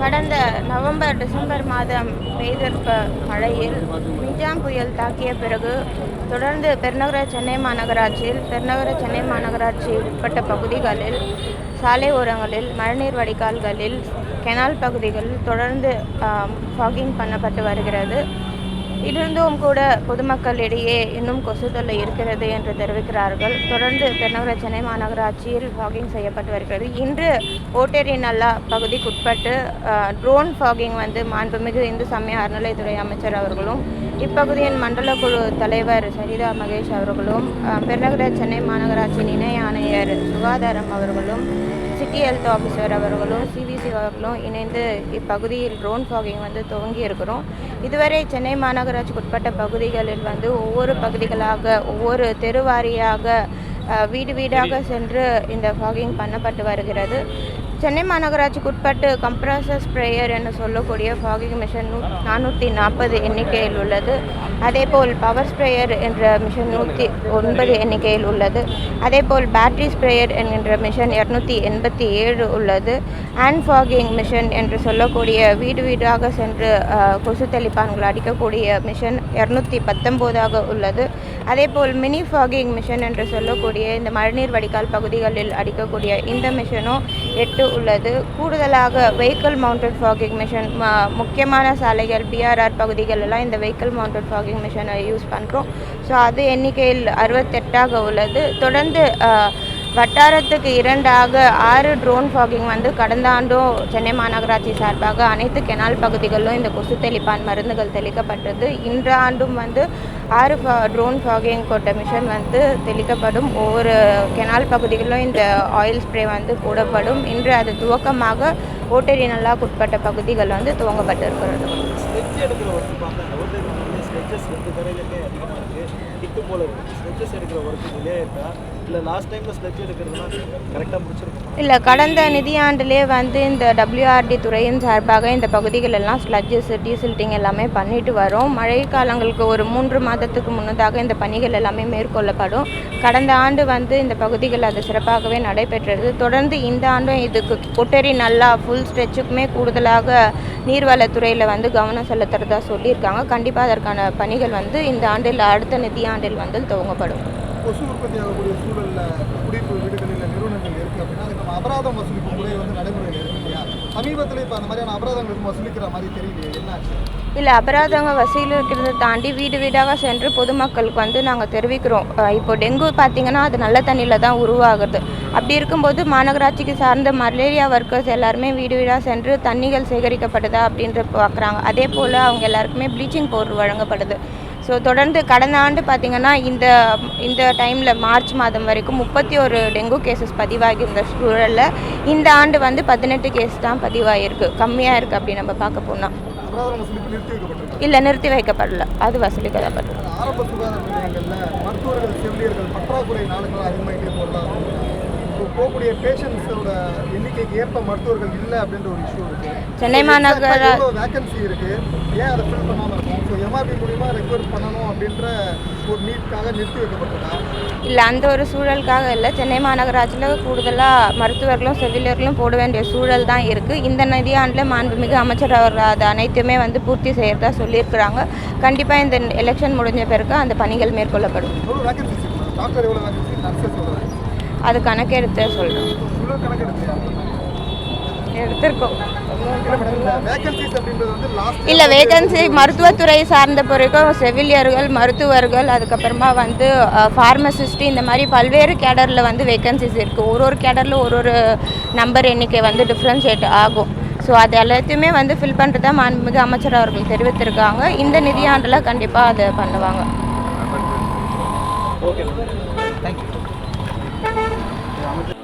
கடந்த November December மாதம் பெய்திருக்க மழையில் மிஞ்சாம் புயல் தாக்கிய பிறகு தொடர்ந்து பெருநகர சென்னை மாநகராட்சியில் பெருநகர சென்னை மாநகராட்சி உட்பட்ட பகுதிகளில் சாலை ஓரங்களில் மழைநீர் வடிகால்களில் கெனால் பகுதிகளில் தொடர்ந்து ஃபாகிங் பண்ணப்பட்டு வருகிறது. இருந்தும் கூட பொதுமக்களிடையே இன்னும் கொசு தொல்லை இருக்கிறது என்று தெரிவிக்கிறார்கள். தொடர்ந்து பெருநகர சென்னை மாநகராட்சியில் ஃபாகிங் செய்யப்பட்டு வருகிறது. இன்று ஓட்டேரி நல்லா பகுதிக்குட்பட்டு ட்ரோன் ஃபாகிங் வந்து மாண்புமிகு இந்து சமய அறநிலைத்துறை அமைச்சர் அவர்களும் இப்பகுதியின் மண்டல குழு தலைவர் சரிதா மகேஷ் அவர்களும் பெருநகர சென்னை மாநகராட்சியின் இணை ஆணையர் சுகாதாரம் அவர்களும் சிட்டி ஹெல்த் ஆஃபீஸர் அவர்களும் சிவிசி அவர்களும் இணைந்து இப்பகுதியில் ட்ரோன் ஃபாகிங் வந்து துவங்கி இருக்கிறோம். இதுவரை சென்னை மாநகராட்சிக்கு உட்பட்ட பகுதிகளில் வந்து ஒவ்வொரு பகுதிகளாக ஒவ்வொரு தெருவாரியாக வீடு வீடாக சென்று இந்த ஃபாகிங் பண்ணப்பட்டு வருகிறது. சென்னை மாநகராட்சிக்கு உட்பட்டு கம்ப்ரஸர் ஸ்ப்ரேயர் என்று சொல்லக்கூடிய ஃபாகிங் மிஷன் நூ நானூற்றி நாற்பது எண்ணிக்கையில் உள்ளது. அதேபோல் பவர் ஸ்ப்ரேயர் என்ற மிஷன் நூற்றி ஒன்பது எண்ணிக்கையில் உள்ளது. அதேபோல் பேட்டரி ஸ்ப்ரேயர் என்கின்ற மிஷன் இரநூத்தி எண்பத்தி ஏழு உள்ளது. ஹேண்ட் ஃபாகிங் மிஷன் என்று சொல்லக்கூடிய வீடு வீடாக சென்று கொசு தெளிப்பான்கள் அடிக்கக்கூடிய மிஷன் இரநூத்தி பத்தொம்போதாக உள்ளது. அதேபோல் மினி ஃபாகிங் மிஷன் என்று சொல்லக்கூடிய இந்த மழைநீர் வடிகால் பகுதிகளில் அடிக்கக்கூடிய இந்த மிஷனும் எட்டு உள்ளது. கூடுதலாக வெஹிக்கிள் மவுண்டட் ஃபாகிங் மிஷன் முக்கியமான சாலைகள் பிஆர்ஆர் பகுதிகள் எல்லாம் இந்த வெஹிக்கிள் மவுண்டட் ஃபாகிங் மிஷனை யூஸ் பண்ணுறோம் ஸோ அது எண்ணிக்கையில் அறுபத்தெட்டாக உள்ளது. தொடர்ந்து வட்டாரத்துக்கு இரண்டாக ஆறு ட்ரோன் ஃபாகிங் வந்து கடந்த ஆண்டும் சென்னை மாநகராட்சி சார்பாக அனைத்து கெனால் பகுதிகளிலும் இந்த கொசு தெளிப்பான் மருந்துகள் தெளிக்கப்பட்டது. இன்ற ஆண்டும் வந்து ஆறு ஃபா ட்ரோன் ஃபாகிங் கொண்ட மிஷன் வந்து தெளிக்கப்படும். ஒவ்வொரு கெனால் பகுதிகளிலும் இந்த ஆயில் ஸ்ப்ரே வந்து போடப்படும். இன்று அது துவக்கமாக ஓட்டரி நல்லாக்குட்பட்ட பகுதிகள் வந்து துவங்கப்பட்டிருக்கிறது. ஒர்க்கு போல இருக்குது எடுக்கிற ஒர்க்கு டிலே இருக்கா இல்லை லாஸ்ட் டைமில் ஸ்லெட்ஜ் எடுக்கிறதுலாம் கரெக்டாக முடிச்சிருக்கோம்? இல்லை கடந்த நிதியாண்டிலே வந்து இந்த டபிள்யூஆர்டி துறையின் சார்பாக இந்த பகுதிகளெல்லாம் ஸ்லட்ஜஸ் டீசில்ட்டிங் எல்லாமே பண்ணிட்டு வரோம். மழை காலங்களுக்கு ஒரு மூன்று மாதத்துக்கு முன்னதாக இந்த பணிகள் எல்லாமே மேற்கொள்ளப்படும். கடந்த ஆண்டு வந்து இந்த பகுதிகள் அது சிறப்பாகவே நடைபெற்றது. தொடர்ந்து இந்த ஆண்டும் இதுக்கு கொட்டரி நல்லா ஃபுல் ஸ்ட்ரெச்சுக்குமே கூடுதலாக நீர்வளத்துறையில் வந்து கவனம் செலுத்துறதா சொல்லியிருக்காங்க. கண்டிப்பாக அதற்கான பணிகள் வந்து இந்த ஆண்டில் அடுத்த நிதியாண்டில் வந்து துவங்கப்படும். கொசு உற்பத்தி ஆகக்கூடிய சூழலில் குடியிருப்பு வீடுகளில் நிறுவனங்கள் இருக்குது அப்படின்னா அதுக்கு நம்ம அபராதம் வசூலிக்கும் முறை வந்து நடைமுறையில் இருக்கு இல்லையா சமீபத்தில் இப்போ அந்த மாதிரியான அபராதங்களுக்கு வசூலிக்கிற மாதிரி தெரியலையே என்ன இல்லை அபராதங்க வசூலிக்கிறதை தாண்டி வீடு வீடாக சென்று பொதுமக்களுக்கு வந்து நாங்கள் தெரிவிக்கிறோம். இப்போ டெங்கு பார்த்தீங்கன்னா அது நல்ல தண்ணியில் தான் உருவாகுது. அப்படி இருக்கும்போது மாநகராட்சிக்கு சார்ந்த மலேரியா ஒர்க்கர்ஸ் எல்லாருமே வீடு வீடாக சென்று தண்ணிகள் சேகரிக்கப்படுதா அப்படின்ற பார்க்குறாங்க அதே போல் அவங்க எல்லாருக்குமே ப்ளீச்சிங் பவுடர் வழங்கப்படுது. ஸோ தொடர்ந்து கடந்த ஆண்டு பார்த்திங்கன்னா இந்த இந்த டைமில் மார்ச் மாதம் வரைக்கும் முப்பத்தி ஒரு டெங்கு கேசஸ் பதிவாகியிருந்த சூழலில் இந்த ஆண்டு வந்து பதினெட்டு கேஸ் தான் பதிவாகிருக்கு கம்மியாக இருக்குது அப்படி நம்ம பார்க்க போனால் இல்லை நிறுத்தி வைக்கப்படல. அது வசூலிக்கப்பட்டது போகக்கூடிய பேஷண்ட்ஸோட எண்ணிக்கைக்கு ஏற்ப மருத்துவர்கள் இல்லை அப்படின்ற ஒரு இஷ்யூ இருக்கு. சென்னை மாநகர வேகன்சி இருக்கு? ஏன் அதை ஃபில் பண்ணாமல் இருக்கும்? ஸோ எம்ஆர்பி மூலியமா ரெக்வயர் பண்ணணும் அப்படின்ற ஒரு நீட்காக நிறுத்தி வைக்கப்பட்டதா? இல்லை அந்த ஒரு சூழலுக்காக இல்லை. சென்னை மாநகராட்சியில் கூடுதலாக மருத்துவர்களும் செவிலியர்களும் போட வேண்டிய சூழல் தான் இருக்குது இந்த நிதியாண்டில் மாண்புமிகு அமைச்சர் அவர்கள் அது அனைத்துமே வந்து பூர்த்தி செய்யறதா சொல்லியிருக்கிறாங்க. கண்டிப்பாக இந்த எலெக்ஷன் முடிஞ்ச பிறகு அந்த பணிகள் மேற்கொள்ளப்படும். டாக்டர் எவ்வளோ நர்சஸ் அது கணக்கெடுத்து சொல்கிறோம் கணக்கு எடுக்கலையா எடுத்திருக்கோம். இல்லை வேகன்சி மருத்துவத்துறை சார்ந்த பிறகும் செவிலியர்கள் மருத்துவர்கள் அதுக்கப்புறமா வந்து ஃபார்மசிஸ்ட் இந்த மாதிரி பல்வேறு கேடரில் வந்து வேகன்சிஸ் இருக்குது ஒரு ஒரு கேடரில் ஒரு ஒரு நம்பர் எண்ணிக்கை வந்து டிஃப்ரென்ஷியேட் ஆகும். ஸோ அது எல்லாத்தையுமே வந்து ஃபில் பண்ணுறதா மாண்புமிகு அமைச்சர் அவர்கள் தெரிவித்திருக்காங்க. இந்த நிதியாண்டில் கண்டிப்பாக அதை பண்ணுவாங்க. ஓகே தேங்க்யூ আমাদের